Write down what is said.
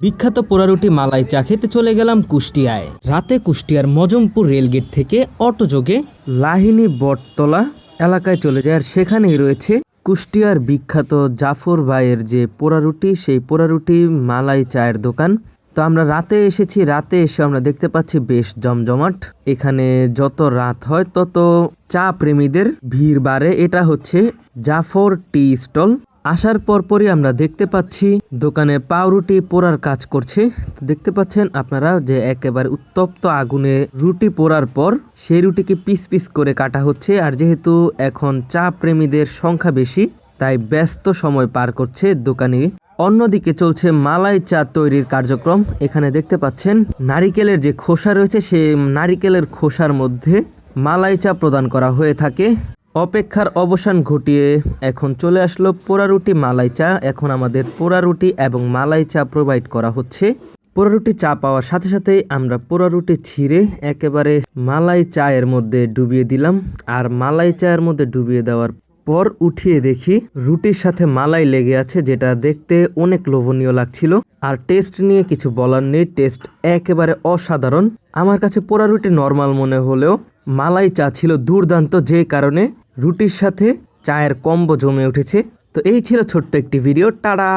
বিখ্যাত পোড়ারুটি মালাই চা খেতে চলে গেলাম কুষ্টিয়ায়। রাতে কুষ্টিয়ার মজমপুর রেলগেট থেকে অটোযোগে লাহিনী বটতলা এলাকায় চলে যায়, আর সেখানেই রয়েছে কুষ্টিয়ার বিখ্যাত জাফর ভাইয়ের যে পোড়ারুটি, সেই পোড়ারুটি মালাই চায়ের দোকান। তো আমরা রাতে এসেছি, রাতে এসে আমরা দেখতে পাচ্ছি বেশ জমজমাট। এখানে যত রাত হয়, তত চা প্রেমীদের ভিড় বাড়ে। এটা হচ্ছে জাফর টি স্টল। আসার পরপরই আমরা দেখতে পাচ্ছি দোকানে পাউরুটি পোড়ার কাজ করছে। তো দেখতে পাচ্ছেন আপনারা যে একেবারে উত্তপ্ত আগুনে রুটি পোড়ার পর সেই রুটিকে পিস পিস করে কাটা হচ্ছে আর যেহেতু এখন চা প্রেমীদের সংখ্যা বেশি, তাই ব্যস্ত সময় পার করছে দোকানে। অন্যদিকে চলছে মালাই চা তৈরির কার্যক্রম। এখানে দেখতে পাচ্ছেন নারিকেলের যে খোসা রয়েছে সে নারিকেলের খোসার মধ্যে মালাই চা প্রদান করা হয়ে থাকে। অপেক্ষার অবসান ঘটিয়ে এখন চলে আসলো পোড়ারুটি মালাই চা। এখন আমাদের পোড়ারুটি এবং মালাই চা প্রোভাইড করা হচ্ছে। পোড়ারুটি চা পাওয়ার সাথে সাথেই আমরা পোড়ারুটি ছিঁড়ে একেবারে মালাই চায়ের মধ্যে ডুবিয়ে দিলাম। আর মালাই চায়ের মধ্যে ডুবিয়ে দেওয়ার পর উঠিয়ে দেখি রুটির সাথে মালাই লেগে আছে, যেটা দেখতে অনেক লোভনীয় লাগছিল। আর টেস্ট নিয়ে কিছু বলার নেই টেস্ট একেবারে অসাধারণ। আমার কাছে পোড়া রুটি নর্মাল মনে হলেও মালাই চা ছিল দুর্দান্ত, যে কারণে রুটির সাথে চায়ের কম্বো জমে উঠেছে। তো এই ছিল ছোট্ট একটি ভিডিও টাটা!